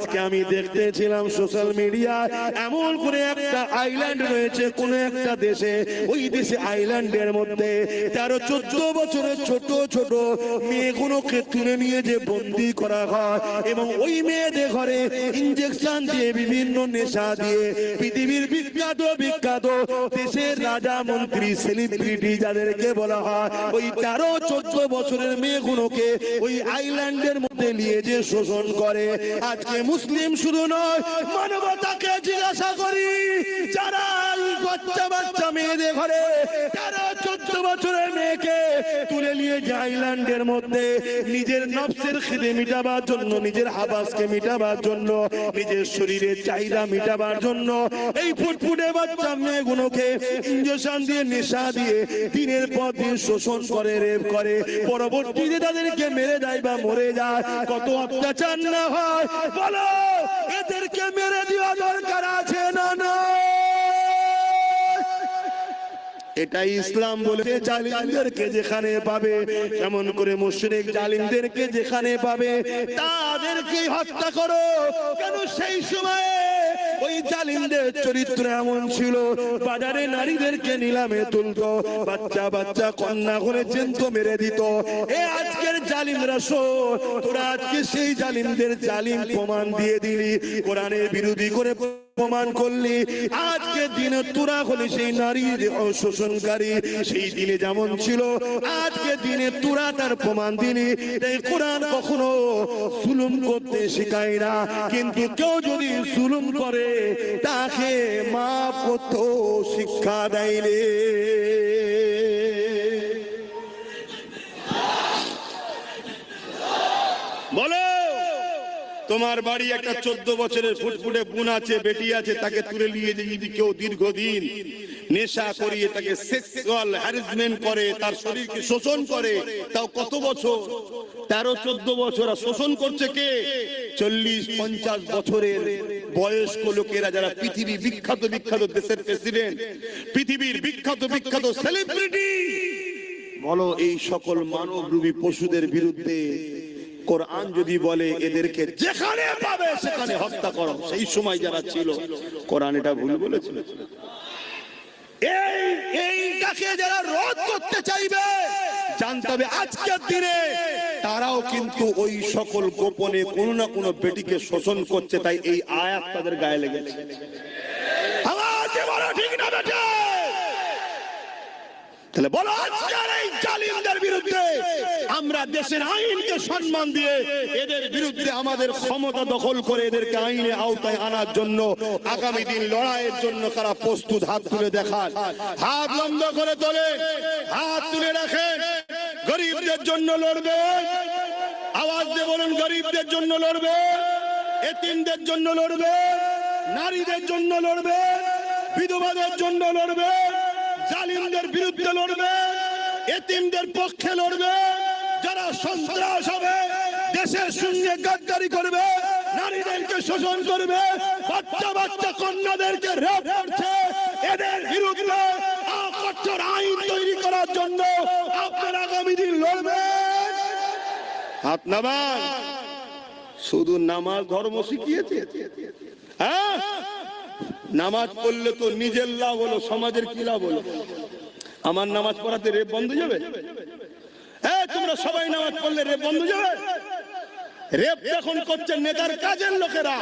আজকে আমি দেখতেছিলাম সোশ্যাল মিডিয়ায় এমন করে একটা আইল্যান্ড রয়েছে কোন একটা দেশে। ওই দেশে আইল্যান্ডের মধ্যে তেরো, চোদ্দ বছরের ছোট ছোট মেয়েগুলোকে তুলে নিয়ে যে বন্দি করা হয় এবং ওই মেয়েদের ঘরে ইঞ্জেকশন দিয়ে বিভিন্ন নেশা দিয়ে পৃথিবীর বিখ্যাত বিখ্যাত রাজা মন্ত্রী সেলিব্রিটি যাদেরকে বলা হয়, ওই তেরো, চোদ্দ বছরের মেয়েগুলোকে ওই আইল্যান্ডের মধ্যে নিয়ে যে শোষণ করে। আজকে মুসলিম শুধু নয়, মানবতাকে জিজ্ঞাসা করি, যারা বাচ্চা বাচ্চা মেয়েদের ঘরে যে আইল্যান্ডের মধ্যে নিজের নফসের খিদে মিটাবার জন্য, নিজের হাবাসকে মিটাবার জন্য, নিজের শরীরের চাহিদা মিটাবার জন্য, এই ফুটফুটে বাচ্চা মেয়েগুলোকে ইঞ্জেকশন দিয়ে, নেশা দিয়ে, দিনের পর দিন শোষণ করে রেপ করে, পরবর্তীতে তাদেরকে মেরে দেয় বা মরে যায়, কত অত্যাচার না হয়, বলো! এটাই ইসলাম বলে জালিমদেরকে যেখানে পাবে। এমন করে মুশরিক জালিমদেরকে যেখানে পাবে তাদেরকে হত্যা করো। কেন সেই সময়ে ওই জালিমদের চরিত্র এমন ছিল? বাজারে নারীদেরকে নিলামে তুলতো, বাচ্চা বাচ্চা কন্যা করে চেন্ত মেরে দিত। এ আজকের জালিমরা শোন, তোরা আজকে সেই জালিমদের জালিম প্রমাণ দিয়ে দিলি। কোরআনের বিরোধী করে প্রমাণ করলে। আজকে দিনে তোরা হলে সেই নারীর শোষণকারী সেই দিনে যেমন ছিল, আজকে দিনে তোরা তার প্রমাণ দিনে তাই কোরআন কখনো জুলুম করতে শেখায় না। কিন্তু কেউ যদি সুলুম করে, তাকে মা কত শিক্ষা দেয় বলো তোমার বাড়ি একটা চোদ্দ বছরের ফুটফুটে বোন আছে, বেটি আছে, তাকে তুলে নিয়ে যে যদি কেউ দীর্ঘদিন নেশা করিয়ে তাকে সেক্সুয়াল হ্যারাসমেন্ট করে, তার শরীরকে শোষণ করে, তাও কত বছর? তেরো, চোদ্দ বছর। শোষণ করছে কে? চল্লিশ, পঞ্চাশ বছরের বয়স্ক লোকেরা যারা পৃথিবী বিখ্যাত বিখ্যাত দেশের প্রেসিডেন্ট পৃথিবীর বিখ্যাত বিখ্যাত সেলিব্রিটি বলো, এই সকল মানব মানবরূপী পশুদের বিরুদ্ধে কোরআন যদি বলে এদেরকে যেখানে পাবে সেখানে হত্যা করো। সেই সময় যারা ছিল, কোরআন এটা ভুল বলেছিল। এই, এইটাকে যারা রোধ করতে চাইবে, জানতে হবে আজকের দিনে তারাও কিন্তু ওই সকল গোপনে কোনো না কোনো বেটিকে শোষণ করছে, তাই এই আয়াত তাদের গায়ে লেগেছে। তাহলে বলো, আজকের এই আমরা দেশের আইনকে সম্মান দিয়ে এদের বিরুদ্ধে আমাদের ক্ষমতা দখল করে এদেরকে আইনে আওতায় আনার জন্য আগামী দিন লড়াইয়ের জন্য তারা প্রস্তুত হাত তুলে দেখান। হাত লম্ব করে তোলে, হাত তুলে রাখেন। গরিবদের জন্য লড়বে। আওয়াজ দিয়ে বলুন, গরিবদের জন্য লড়বে। এতিমদের জন্য লড়বে। নারীদের জন্য লড়বে। বিধবাদের জন্য লড়বে। জালিমদের বিরুদ্ধে লড়বে। এতিমদের পক্ষে লড়বে। সন্ত্রাস হবে, দেশের সঙ্গে গাদ্দারি করবে, নারীদেরকে শোষণ করবে বাচ্চা বাচ্চা কন্যাদেরকে রেপ করছে। এদের বিরুদ্ধে কঠোর আইন তৈরি করার জন্য আপনার আগামী দিন লড়বেন হাত নামান। শুধু নামাজ ধর্ম শিখিয়েছে? হ্যাঁ? নামাজ পড়লে তো নিজের লাভ হলো, সমাজের কি লাভ হলো? আমার নামাজ পড়াতে রেপ বন্ধ যাবে? সবাই নামাজ পড়লে রে বন্ধু যাবে রেপ এখন করছে নেতার কাজের লোকেরা।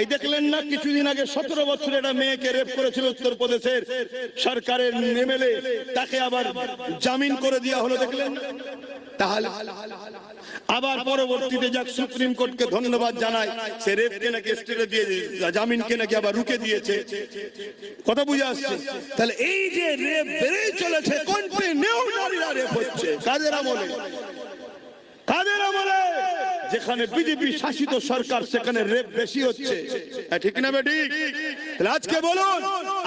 এই দেখলেন না, কিছুদিন আগে সতেরো একটা মেয়েকে রেপ করেছিল সরকারের তাকে আবার জামিন করে দেওয়া হলো, দেখলেন? তাহলে আবার পরবর্তীতে যাক, সুপ্রিম কোর্টকে ধন্যবাদ জানাই সে রেপকে নাকি স্টেটে দিয়ে জামিনকে নাকি আবার রুকে দিয়েছে। কথা বুঝে আসছে? তাহলে এই যে রেপ বেড়েই চলেছে নারীরা রেপ হচ্ছে? কাদের আমলে? যেখানে বিজেপি শাসিত সরকার, সেখানে রেপ বেশি হচ্ছে। ঠিক না তাহলে আজকে বলুন,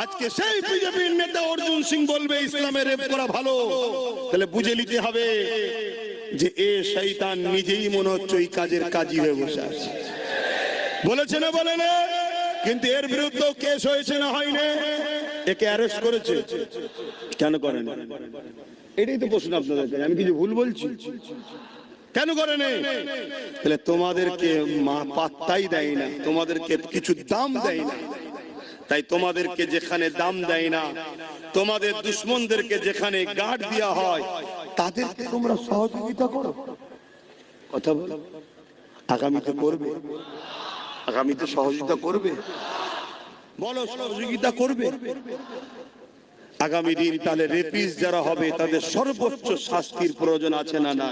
আজকে সেই বিজেপির নেতা অর্জুন সিং বলবে, ইসলামে রেপ করা ভালো। তাহলে বুঝে নিতে হবে যে এ শৈতান নিজেই মনে হচ্ছে ওই কাজের কাজই হয়ে বসে আছে। বলেছে না, বলে না? কিন্তু এর বিরুদ্ধেও কেস হয়েছে না, হয়নি? একে অ্যারেস্ট করেছে। কেন করেন? এটাই তো প্রশ্ন আপনাদের। আমি কিছু ভুল বলছি? কেন করে নেই? তাহলে তোমাদেরকে মা পাত্তাই দেয় না, তোমাদেরকে কিছু দাম দেয় না। তাই তোমাদেরকে যেখানে দাম দেয় না, তোমাদের দুশ্মনদেরকে যেখানে গার্ড দেওয়া হয়, তাদেরকে তোমরা সহযোগিতা করো। কথা বলো। আগামীতে করবে। আগামীতে সহযোগিতা করবে। বলো, সহযোগিতা করবে। আগামী দিন তাহলে রেপিস যারা হবে, তাদের সর্বোচ্চ শাস্তির প্রয়োজন আছে না না